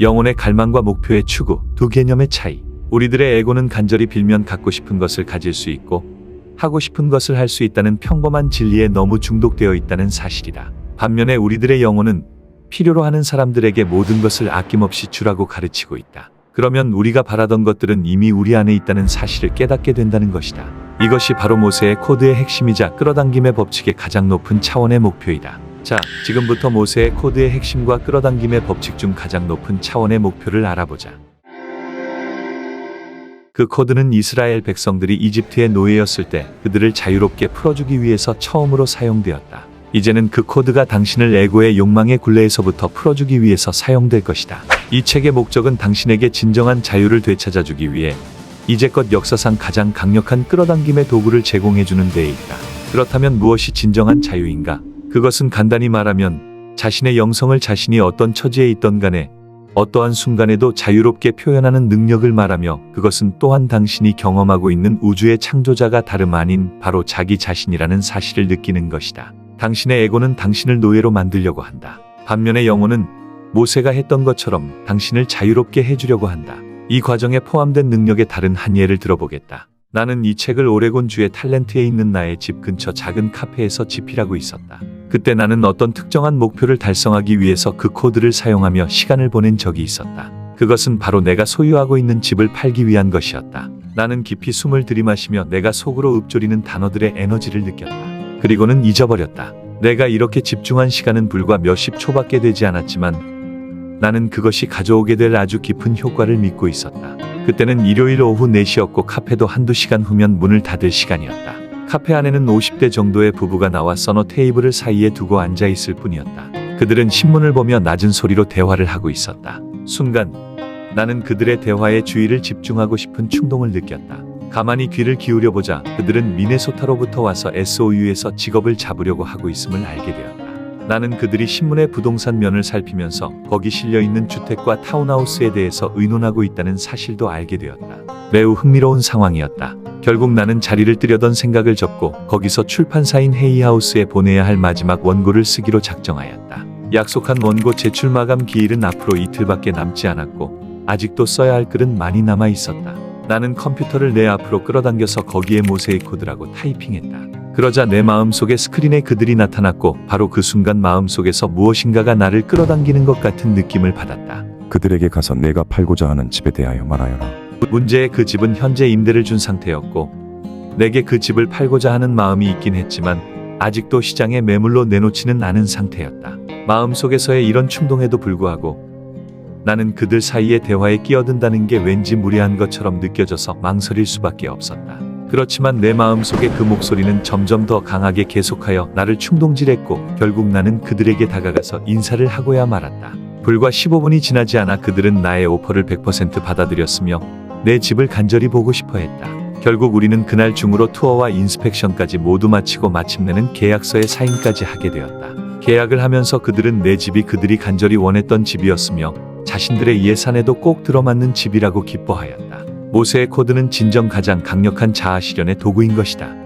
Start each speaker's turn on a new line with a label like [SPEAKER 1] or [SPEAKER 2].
[SPEAKER 1] 영혼의 갈망과 목표의 추구, 두 개념의 차이. 우리들의 에고는 간절히 빌면 갖고 싶은 것을 가질 수 있고 하고 싶은 것을 할 수 있다는 평범한 진리에 너무 중독되어 있다는 사실이다. 반면에 우리들의 영혼은 필요로 하는 사람들에게 모든 것을 아낌없이 주라고 가르치고 있다. 그러면 우리가 바라던 것들은 이미 우리 안에 있다는 사실을 깨닫게 된다는 것이다. 이것이 바로 모세의 코드의 핵심이자 끌어당김의 법칙의 가장 높은 차원의 목표이다. 자, 지금부터 모세의 코드의 핵심과 끌어당김의 법칙 중 가장 높은 차원의 목표를 알아보자. 그 코드는 이스라엘 백성들이 이집트의 노예였을 때 그들을 자유롭게 풀어주기 위해서 처음으로 사용되었다. 이제는 그 코드가 당신을 에고의 욕망의 굴레에서부터 풀어주기 위해서 사용될 것이다. 이 책의 목적은 당신에게 진정한 자유를 되찾아주기 위해 이제껏 역사상 가장 강력한 끌어당김의 도구를 제공해주는 데에 있다. 그렇다면 무엇이 진정한 자유인가? 그것은 간단히 말하면 자신의 영성을 자신이 어떤 처지에 있던 간에 어떠한 순간에도 자유롭게 표현하는 능력을 말하며 그것은 또한 당신이 경험하고 있는 우주의 창조자가 다름 아닌 바로 자기 자신이라는 사실을 느끼는 것이다. 당신의 에고는 당신을 노예로 만들려고 한다. 반면에 영혼은 모세가 했던 것처럼 당신을 자유롭게 해주려고 한다. 이 과정에 포함된 능력의 다른 한 예를 들어보겠다. 나는 이 책을 오레곤주의 탤런트에 있는 나의 집 근처 작은 카페에서 집필하고 있었다. 그때 나는 어떤 특정한 목표를 달성하기 위해서 그 코드를 사용하며 시간을 보낸 적이 있었다. 그것은 바로 내가 소유하고 있는 집을 팔기 위한 것이었다. 나는 깊이 숨을 들이마시며 내가 속으로 읊조리는 단어들의 에너지를 느꼈다. 그리고는 잊어버렸다. 내가 이렇게 집중한 시간은 불과 몇십 초밖에 되지 않았지만 나는 그것이 가져오게 될 아주 깊은 효과를 믿고 있었다. 그때는 일요일 오후 4시였고 카페도 한두 시간 후면 문을 닫을 시간이었다. 카페 안에는 50대 정도의 부부가 나와 서너 테이블을 사이에 두고 앉아 있을 뿐이었다. 그들은 신문을 보며 낮은 소리로 대화를 하고 있었다. 순간 나는 그들의 대화에 주의를 집중하고 싶은 충동을 느꼈다. 가만히 귀를 기울여 보자 그들은 미네소타로부터 와서 SOU에서 직업을 잡으려고 하고 있음을 알게 되었다. 나는 그들이 신문의 부동산 면을 살피면서 거기 실려 있는 주택과 타운하우스에 대해서 의논하고 있다는 사실도 알게 되었다. 매우 흥미로운 상황이었다. 결국 나는 자리를 뜨려던 생각을 접고 거기서 출판사인 헤이하우스에 보내야 할 마지막 원고를 쓰기로 작정하였다. 약속한 원고 제출 마감 기일은 앞으로 이틀밖에 남지 않았고 아직도 써야 할 글은 많이 남아 있었다. 나는 컴퓨터를 내 앞으로 끌어당겨서 거기에 모세의 코드라고 타이핑했다. 그러자 내 마음속에 스크린에 그들이 나타났고 바로 그 순간 마음속에서 무엇인가가 나를 끌어당기는 것 같은 느낌을 받았다.
[SPEAKER 2] 그들에게 가서 내가 팔고자 하는 집에 대하여 말하여라.
[SPEAKER 1] 문제의 그 집은 현재 임대를 준 상태였고 내게 그 집을 팔고자 하는 마음이 있긴 했지만 아직도 시장에 매물로 내놓지는 않은 상태였다. 마음속에서의 이런 충동에도 불구하고 나는 그들 사이의 대화에 끼어든다는 게 왠지 무례한 것처럼 느껴져서 망설일 수밖에 없었다. 그렇지만 내 마음속의 그 목소리는 점점 더 강하게 계속하여 나를 충동질했고 결국 나는 그들에게 다가가서 인사를 하고야 말았다. 불과 15분이 지나지 않아 그들은 나의 오퍼를 100% 받아들였으며 내 집을 간절히 보고 싶어 했다. 결국 우리는 그날 중으로 투어와 인스펙션까지 모두 마치고 마침내는 계약서에 사인까지 하게 되었다. 계약을 하면서 그들은 내 집이 그들이 간절히 원했던 집이었으며 자신들의 예산에도 꼭 들어맞는 집이라고 기뻐하였다. 모세의 코드는 진정 가장 강력한 자아 실현의 도구인 것이다.